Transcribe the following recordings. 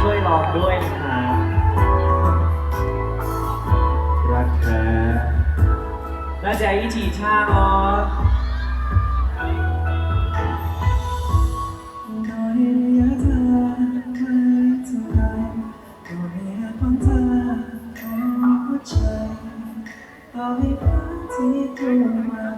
ช่วยร้องด้วยนะครับรักแท้大家一起唱哦。 น้อยระยะทางไม่เท่าไรก็ไม่อาจฟังเธอของหัวใจต่อให้ฟ้าที่ตัวมัน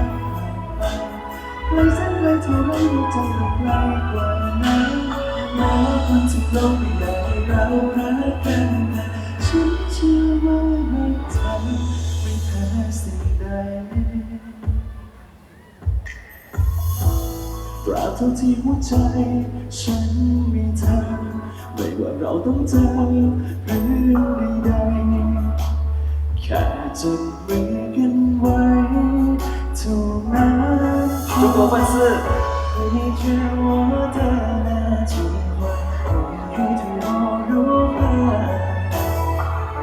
กลแสนไกลเท่าไรหัวใจเราไกลกว่านั้นแม้ว่าคนที่โลกไม่ได้เรารักกันแต่ฉันเชื่อว่าไม่ทำไม่แพ้สิ่งใดตราบเท่าที่หัวใจ ฉันมีเธอไม่ว่าเราต้องเจอเรื่องใดๆแค่จับ 粉丝，你知我的那句话，我如何？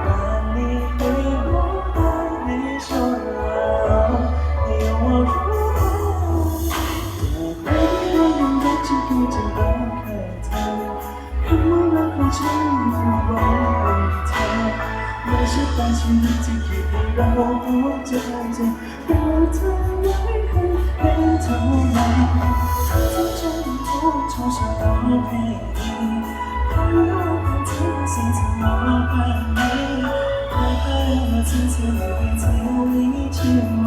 把你给我的你说了，你要我如何？我没有人的只顾着让开头，看我那。些担心的记忆让我不纠结，让它陪你，看落花，听雨声，怎么把你，哪怕用了千千万遍，依然依旧。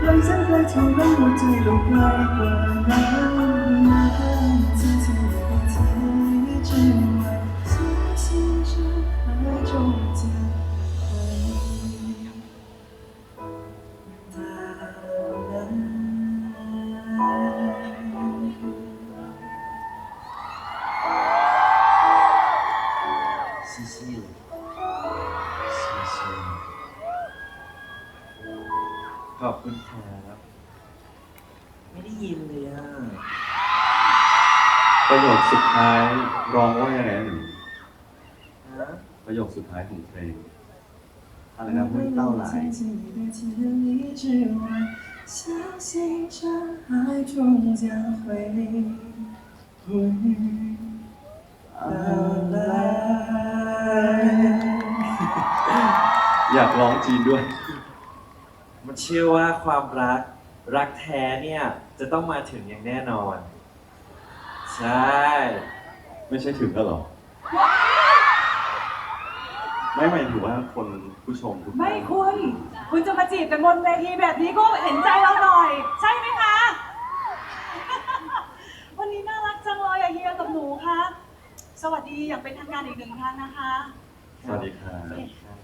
短暂的灿烂，最后化作过来那个最灿烂。在雨之外，星中 jewels。 อบคุณครับไม่ได้ยินเลยอ่ะ ประโยคสุดท้ายร้องว่ายังไงนะหนู ฮะ ประโยคสุดท้ายของเพลง อะไรนะไม่เต้าหลาย 在你的千里之外，相信着爱终将会会到来。 อยากร้องจีนด้วย มัน เชื่อว่าความรักรักแท้เนี่ยจะต้องมาถึงอย่างแน่นอน ใช่ ไม่ใช่ถึงแล้วเหรอ ไม่หมายถึงว่าคนผู้ชมทุกท่านไม่คุณ คุณจะมาจีบกันบนเวทีแบบนี้ก็เห็นใจเราหน่อย ใช่ไหมคะ วันนี้น่ารักจังเลยอะเฮียกับหนูคะสวัสดีอย่างเป็นทางการอีกหนึ่งครั้งนะคะ สวัสดีครับสวัสดีครับ